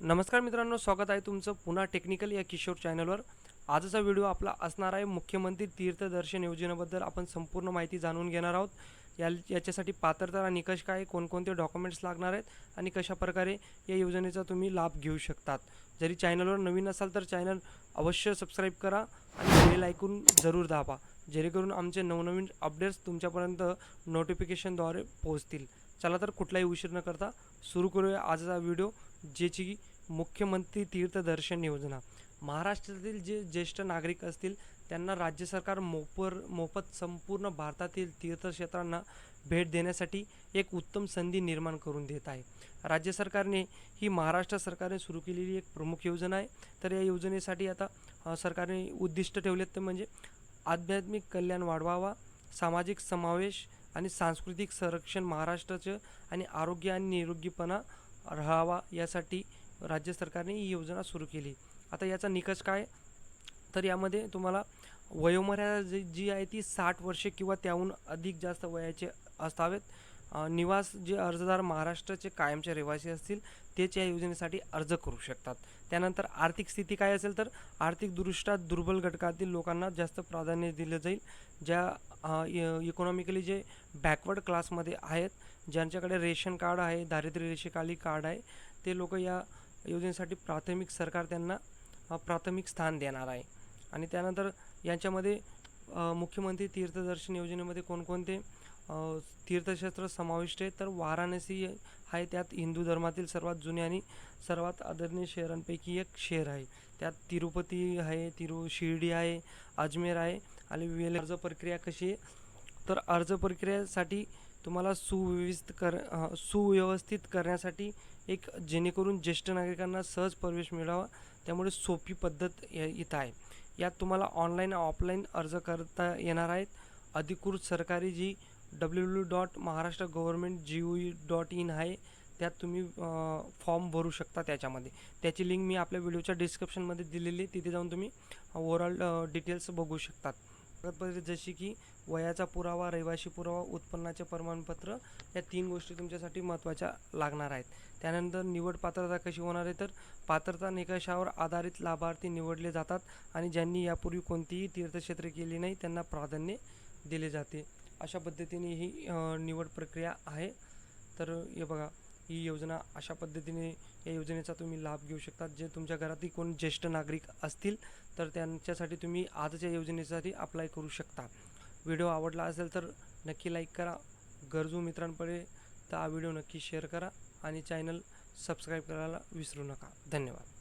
नमस्कार मित्रांनो स्वागत आहे तुमचं पुन्हा टेक्निकल या किशोर चॅनलवर आजचा व्हिडिओ आपला असणार आहे मुख्यमंत्री तीर्थदर्शन योजनेबद्दल आपण संपूर्ण माहिती जाणून घेणार आहोत. या याच्यासाठी पात्रता निकष काय कोणकोणते डॉक्युमेंट्स लागणार आहेत आणि कशा प्रकारे या योजनेचा तुम्ही लाभ घेऊ शकतात. जरी चॅनलवर नवीन असाल तर चॅनल अवश्य सबस्क्राईब करा आणि बेल ऐकून जरूर दाबा जेणेकरून आमचे नवनवीन अपडेट्स तुमच्यापर्यंत नोटिफिकेशनद्वारे पोहोचतील. चला तर कुठलाही उशीर न करता सुरू करूया आजचा व्हिडिओ ज्याची की मुख्यमंत्री तीर्थदर्शन योजना. महाराष्ट्रातील जे ज्येष्ठ नागरिक असतील त्यांना राज्य सरकार मोपर मोफत संपूर्ण भारतातील तीर्थक्षेत्रांना भेट देण्यासाठी एक उत्तम संधी निर्माण करून देत आहे. राज्य सरकारने ही महाराष्ट्र सरकारने सुरू केलेली एक प्रमुख योजना आहे. तर या योजनेसाठी आता सरकारने उद्दिष्ट ठेवलेत ते म्हणजे आध्यात्मिक कल्याण वाढवावा सामाजिक समावेश आणि सांस्कृतिक संरक्षण महाराष्ट्राचं आणि आरोग्य आणि निरोगीपणा राहावा यासाठी राज्य सरकारने ही योजना सुरू केली. आता याचा निकष काय? तर यामध्ये तुम्हाला वयोमर्यादा जी जी आहे ती साठ वर्षे किंवा त्याहून अधिक जास्त वयाचे असावेत. निवास जे अर्जदार महाराष्ट्राचे कायमचे रहिवासी असतील तेच या योजनेसाठी अर्ज करू शकतात. त्यानंतर आर्थिक स्थिती काय असेल तर आर्थिकदृष्ट्या दुर्बल घटकातील लोकांना जास्त प्राधान्य दिलं जाईल. ज्या इकॉनॉमिकली जे बॅकवर्ड क्लासमध्ये आहेत ज्यांच्याकडे रेशन कार्ड आहे दारिद्र्य रेषेखाली कार्ड आहे ते लोक या योजनेसाठी प्राथमिक सरकार त्यांना प्राथमिक स्थान देणार आहे. आणि त्यानंतर यांच्यामध्ये मुख्यमंत्री तीर्थदर्शन योजनेमध्ये कोणकोणते तीर्थक्षेत्र समाविष्ट आहे. तर वाराणसी आहे त्यात हिंदू धर्मातील सर्वात जुने आणि सर्वात आदरणीय शहरांपैकी एक शहर आहे. त्यात तिरुपती आहे तिरु शिर्डी आहे अजमेर आहे आणि वेल अर्ज प्रक्रिया कशी आहे? तर अर्ज प्रक्रियेसाठी तुम्हाला सुव्यवस्थित कर सुव्यवस्थित करण्यासाठी एक जेणेकरून ज्येष्ठ नागरिकांना सहज प्रवेश मिळावा. त्यामुळे सोपी पद्धत इथं आहे. यात तुम्हाला ऑनलाईन ऑफलाईन अर्ज करता येणार आहेत. अधिकृत सरकारी जी W W dot Maharashtra government G O E dot in आहे. त्यात तुम्ही फॉर्म भरू शकता त्याच्यामध्ये. त्याची लिंक मी आपल्या व्हिडिओच्या डिस्क्रिप्शनमध्ये दिलेली आहे. तिथे जाऊन तुम्ही ओव्हरऑल डिटेल्स बघू शकतात. कागदपत्रे जशी की वयाचा पुरावा रहिवाशी पुरावा उत्पन्नाचे प्रमाणपत्र या तीन गोष्टी तुमच्यासाठी महत्त्वाच्या लागणार आहेत. त्यानंतर निवड पात्रता कशी होणार आहे तर पात्रता निकषावर आधारित लाभार्थी निवडले जातात आणि ज्यांनी यापूर्वी कोणतीही तीर्थक्षेत्रे केली नाही त्यांना प्राधान्य दिले जाते. अशा पद्धतीने ही निवड प्रक्रिया आहे. तर हे बघा ही योजना अशा पद्धतीने या योजनेचा तुम्ही लाभ घेऊ शकता जे तुमच्या घरातील कोण ज्येष्ठ नागरिक असतील तर त्यांच्यासाठी तुम्ही आजच्या योजनेसाठी अप्लाय करू शकता. व्हिडिओ आवडला असेल तर नक्की लाईक करा. गरजू मित्रांपर्यंत हा व्हिडिओ नक्की शेअर करा. आणि चॅनल सबस्क्राईब करायला विसरू नका. धन्यवाद.